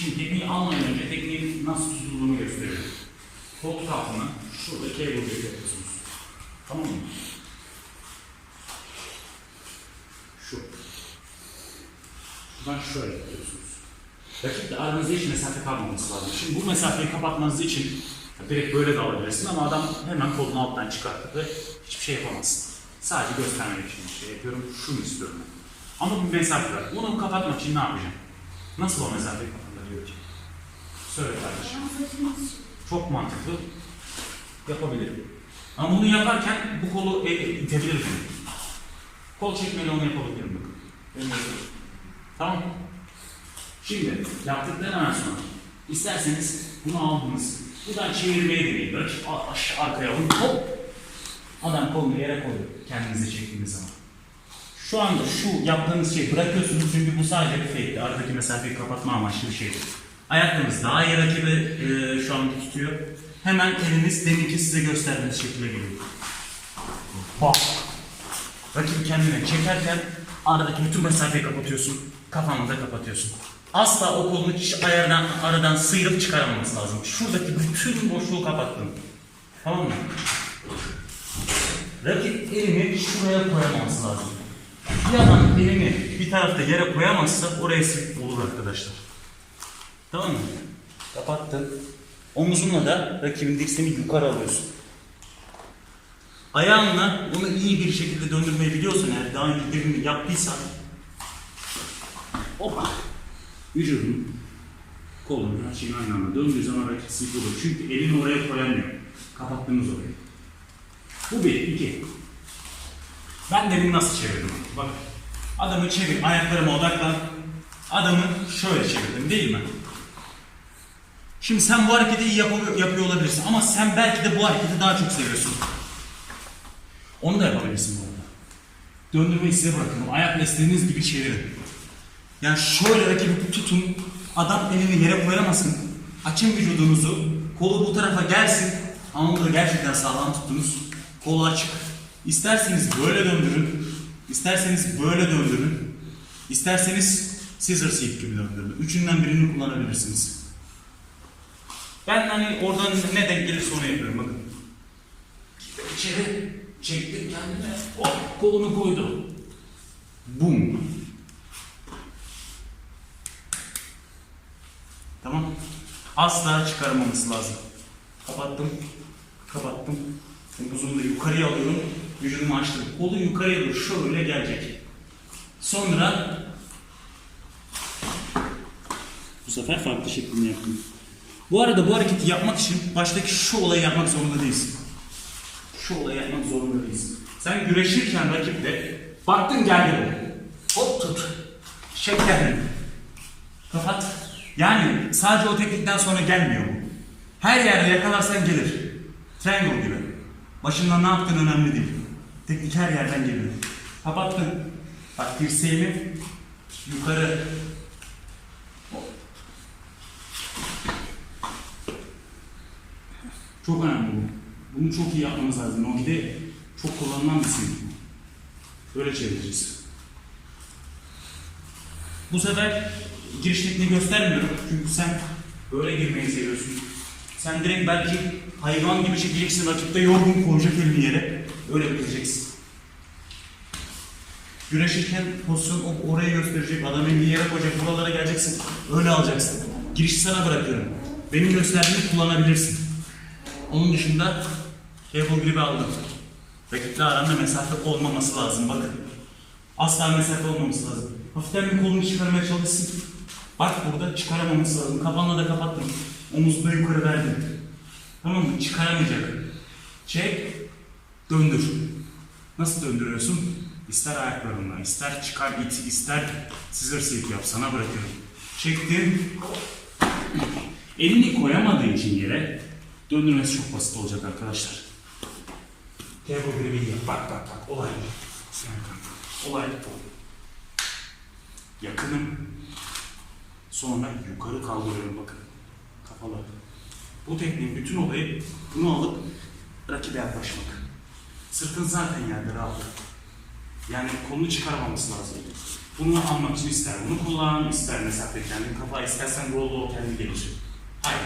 Şimdi tekniği almadan önce tekniğin nasıl tutulduğunu gösteriyorum. Kol tahtını şurada cable yapıyorsunuz. Tamam mı? Şu. Buradan şöyle yapıyorsunuz. Rakiple aranızda hiç mesafe kalmaması lazım. Şimdi bu mesafeyi kapatmanız için direkt böyle de alabilirsin ama adam hemen kolunu alttan çıkarttı ve hiçbir şey yapamazsın. Sadece göstermek için bir şey yapıyorum. Şunu istiyorum ben. Ama bir mesafe var. Bunu kapatmak için ne yapacağım? Nasıl o mesafeyi kapatacağım? Kapatılıyor ki? Söyle kardeşim. Çok mantıklı. Yapabilirim. Ama bunu yaparken bu kolu e, e, itebilirim. Kol çekmeyle onu yapabilirim. Deneyelim. Tamam. Şimdi yaptıktan hemen sonra isterseniz bunu aldınız. Buradan çevirmeye deneyin. Böyle aşağı arkaya alın. Hop. Adam kolunu yere koyuyor. Kendinizi çektiğiniz zaman. Şu anda şu yaptığınız şeyi bırakıyorsunuz çünkü bu sadece bir fake'ti. Aradaki mesafeyi kapatma amaçlı bir şeydi. Ayaklarınız daha iyi rakibi e, şu anda tutuyor. Hemen eliniz deminki size gösterdiğiniz şekilde geliyor. Bak. Rakibi kendine çekerken aradaki bütün mesafeyi kapatıyorsun. Kafanı da kapatıyorsun. Asla o kolunu hiç ayardan, aradan sıyırıp çıkaramaması lazım. Şuradaki bütün boşluğu kapattın. Tamam mı? Rakip elini şuraya koyamaması lazım. Adam elini bir tarafta yere koyamazsa oraya sık olur arkadaşlar. Tamam mı? Kapattın. Omuzunla da rakibin dirseğini yukarı alıyorsun. Ayağınla onu iyi bir şekilde döndürmeyi biliyorsan eğer daha önce birini yaptıysan Hoppa. Vücudun kolunu her şeyin aynı anda döndüğü zaman rakip sık olur. Çünkü elini oraya koyamıyor. Kapattığınız orayı. Bu bir. iki. Ben demin nasıl çevirdim? Bak. Adamı çevir, ayaklarıma odaklan. Adamı şöyle çevirdim değil mi? Şimdi sen bu hareketi iyi yapıyor, yapıyor olabilirsin ama sen belki de bu hareketi daha çok seviyorsun. Onu da yapabilirsin bu arada. Döndürmeyi size bırakıyorum. Ayakla istediğiniz gibi çevirin. Yani şöyle rakibi tutun. Adam elini yere koyamasın. Açın vücudunuzu. Kolu bu tarafa gelsin. Ama burada gerçekten sağlam tuttunuz. Kolu açık. İsterseniz böyle döndürün. İsterseniz böyle döndürün. İsterseniz scissor seat gibi döndürün. Üçünden birini kullanabilirsiniz. Ben hani oradan ne denk gelirse onu yapıyorum bakın. İçeri çektim kendime. Hop kolunu koydu. Bum. Tamam. Asla çıkarmaması lazım. Kapattım. Kapattım. Omuzumu da yukarıya alıyorum. Vücudumu açtım. Kolu yukarıya doğru şöyle gelecek. Sonra bu sefer farklı şeklini yaptım. Bu arada bu hareketi yapmak için baştaki şu olayı yapmak zorunda değilsin. Şu olayı yapmak zorunda değilsin. Sen güreşirken rakiple baktın geldi buraya. Hop tut. Kendini. Kapat. Yani sadece o teknikten sonra gelmiyor bu. Her yerde yakalarsan gelir. Triangle gibi. Başından ne yaptığın önemli değil. Teknik her yerden geliyor. Kapattın. Bak dirseğimi yukarı Çok önemli bu. Bunu çok iyi yapmamız lazım. Nogide çok kullanılan bir sim. Böyle çevireceğiz. Bu sefer giriş tekniği göstermiyorum. Çünkü sen böyle girmeyi seviyorsun. Sen direkt belki hayvan gibi çekeceksin. Rakipte yorgun koyacak elini yere. Öyle bitireceksin. Güreşirken pozisyon oraya gösterecek. Adam elini yere koyacak. Buralara geleceksin. Öyle alacaksın. Girişi sana bırakıyorum. Benim gösterdiğimi kullanabilirsin. Onun dışında cable grip'i aldım. Rakiple aranda mesafe olmaması lazım bakın. Asla mesafe olmaması lazım. Hafiften bir kolunu çıkarmaya çalışsın. Bak burada çıkaramaması lazım. Kafanla da kapattım. Omuzu da yukarı verdim. Tamam mı? Çıkaramayacak. Çek, döndür. Nasıl döndürüyorsun? İster ayaklarınla, ister çıkar it, ister scissor seat yap. Sana bırakıyorum. Çektim. Elini koyamadığı için yere döndürmesi çok basit olacak arkadaşlar. Cable grip'i yap. Bak bak bak. Olay. Olay. Yakınım. Sonra yukarı kaldırıyorum bakın. Kafalar. Bu tekniğin bütün olayı bunu alıp rakibe yaklaşmak. Sırtın zaten yerde rahat. Yani kolunu çıkaramaması lazım. Bunu almak için ister bunu kullan, ister mesafe kendi kafa, istersen roll o kendi gelir. Hayır.